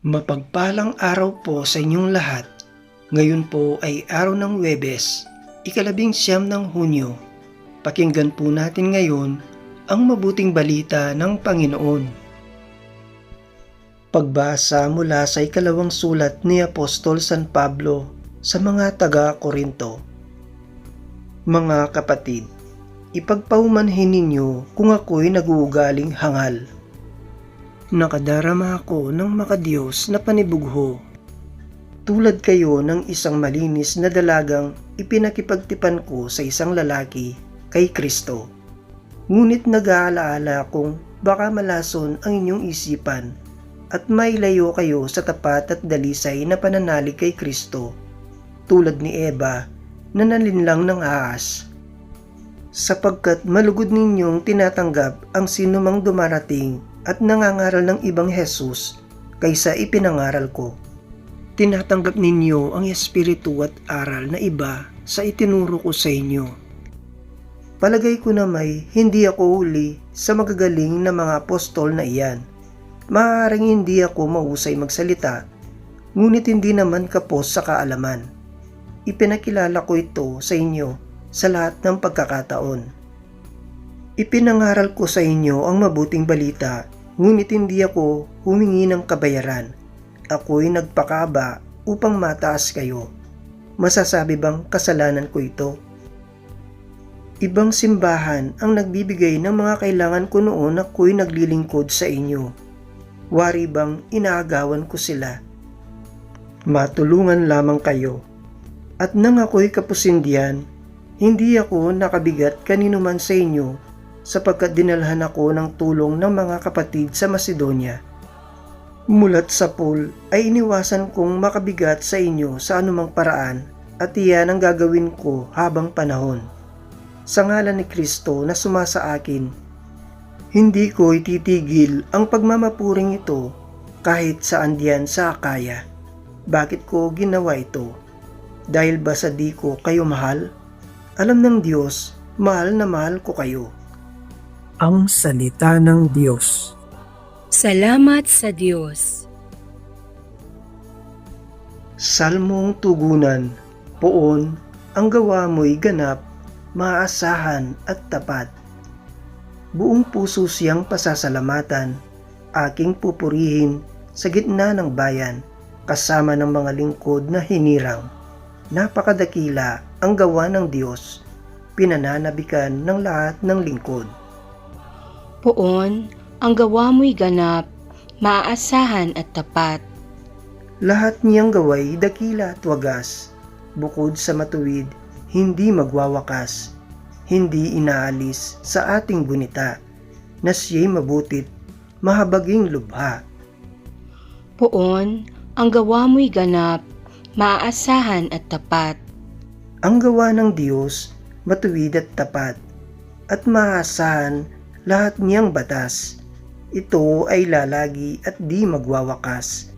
Mapagpalang araw po sa inyong lahat. Ngayon po ay araw ng Webes, ikalabing siyam ng Hunyo. Pakinggan po natin ngayon ang mabuting balita ng Panginoon. Pagbasa mula sa ikalawang sulat ni Apostol San Pablo sa mga taga-Korinto. Mga kapatid, ipagpaumanhin ninyo kung ako'y naguugaling hangal Nakadarama ako ng makadiyos na panibugho. Tulad kayo ng isang malinis na dalagang ipinakipagtipan ko sa isang lalaki kay Kristo. Ngunit nag-aalaala akong baka malason ang inyong isipan at mailayo kayo sa tapat at dalisay na pananalig kay Kristo tulad ni Eva na nalinlang ng ahas sapagkat malugod ninyong tinatanggap ang sinumang dumarating at nangangaral ng ibang Jesus kaysa ipinangaral ko. Tinatanggap ninyo ang espiritu at aral na iba sa itinuro ko sa inyo. Palagay ko na may hindi ako uli sa magagaling na mga apostol na iyan. Maaaring hindi ako mahusay magsalita, ngunit hindi naman kapos sa kaalaman. Ipinakilala ko ito sa inyo sa lahat ng pagkakataon. Ipinangaral ko sa inyo ang mabuting balita, ngunit hindi ako humingi ng kabayaran. Ako'y nagpakaba upang mataas kayo. Masasabi bang kasalanan ko ito? Ibang simbahan ang nagbibigay ng mga kailangan ko noon ako'y naglilingkod sa inyo. Wari bang inaagawan ko sila? Matulungan lamang kayo. At nang ako'y kapusindihan, hindi ako nakabigat kanino man sa inyo sapagkat dinalhan ako ng tulong ng mga kapatid sa Macedonia. Mulat sa pool ay iniwasan kong makabigat sa inyo sa anumang paraan at iyan ang gagawin ko habang panahon. Sa ngalan ni Kristo na sumasa akin, hindi ko ititigil ang pagmamapuring ito kahit saan diyan sa Akaya. Bakit ko ginawa ito? Dahil ba sa di ko kayo mahal? Alam ng Diyos, mahal na mahal ko kayo ang salita ng Diyos. Salamat sa Diyos. Salmong tugunan, poon, ang gawa mo'y ganap, maasahan at tapat. Buong puso siyang pasasalamatan, aking pupurihin sa gitna ng bayan, kasama ng mga lingkod na hinirang. Napakadakila ang gawa ng Diyos, pinananabikan ng lahat ng lingkod. Poon, ang gawa mo'y ganap, maaasahan at tapat. Lahat niyang gaway dakila at wagas, bukod sa matuwid, hindi magwawakas, hindi inaalis sa ating bunita, na siya'y mabutit, mahabaging lubha. Poon, ang gawa mo'y ganap, maaasahan at tapat. Ang gawa ng Diyos, matuwid at tapat, at maaasahan lahat niyang batas. Ito ay lalagi at di magwawakas.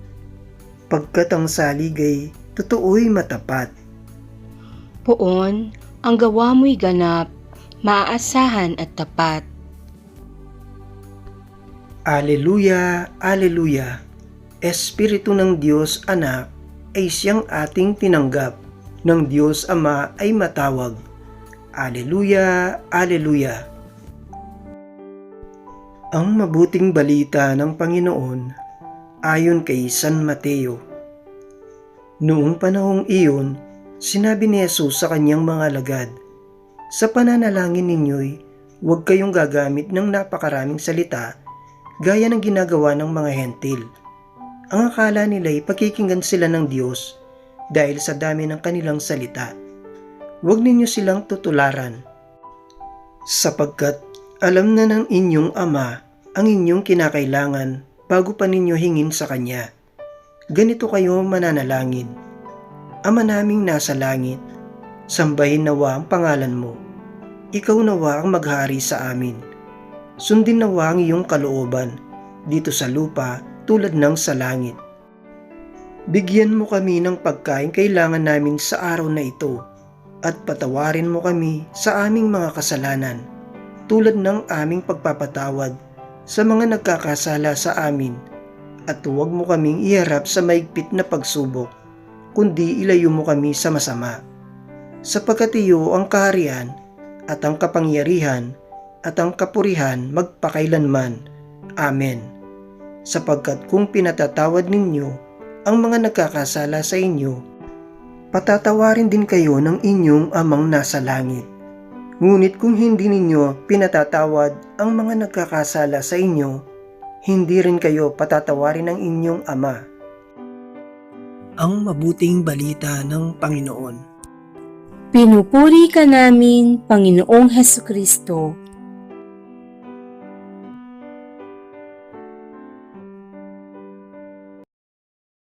Pagkat ang saligay, totoo'y matapat. Poon, ang gawa mo'y ganap, maaasahan at tapat. Aleluya, Aleluya. Espiritu ng Diyos Anak ay siyang ating tinanggap. Ng Diyos Ama ay matawag. Aleluya, Aleluya. Ang mabuting balita ng Panginoon ayon kay San Mateo. Noong panahong iyon, sinabi ni Jesus sa kanyang mga lagad, Sa pananalangin ninyo'y huwag kayong gagamit ng napakaraming salita gaya ng ginagawa ng mga hentil. Ang akala nila'y pakikinggan sila ng Diyos dahil sa dami ng kanilang salita. Huwag ninyo silang tutularan sapagkat alam na ng inyong ama ang inyong kinakailangan bago pa ninyo hingin sa Kanya. Ganito kayo mananalangin. Ama naming nasa langit, sambahin nawa ang pangalan mo. Ikaw nawa ang maghari sa amin. Sundin nawa ang iyong kalooban dito sa lupa tulad ng sa langit. Bigyan mo kami ng pagkain kailangan namin sa araw na ito at patawarin mo kami sa aming mga kasalanan tulad ng aming pagpapatawad sa mga nagkakasala sa amin at huwag mo kaming iharap sa maigpit na pagsubok, kundi ilayo mo kami sa masama. Sapagkat iyo ang kaharian at ang kapangyarihan at ang kapurihan magpakailanman. Amen. Sapagkat kung pinatatawad ninyo ang mga nagkakasala sa inyo, patatawarin din kayo ng inyong amang nasa langit. Ngunit kung hindi ninyo pinatatawad ang mga nagkakasala sa inyo, hindi rin kayo patatawarin ng inyong ama. Ang mabuting balita ng Panginoon. Pinupuri ka namin, Panginoong Heso Kristo.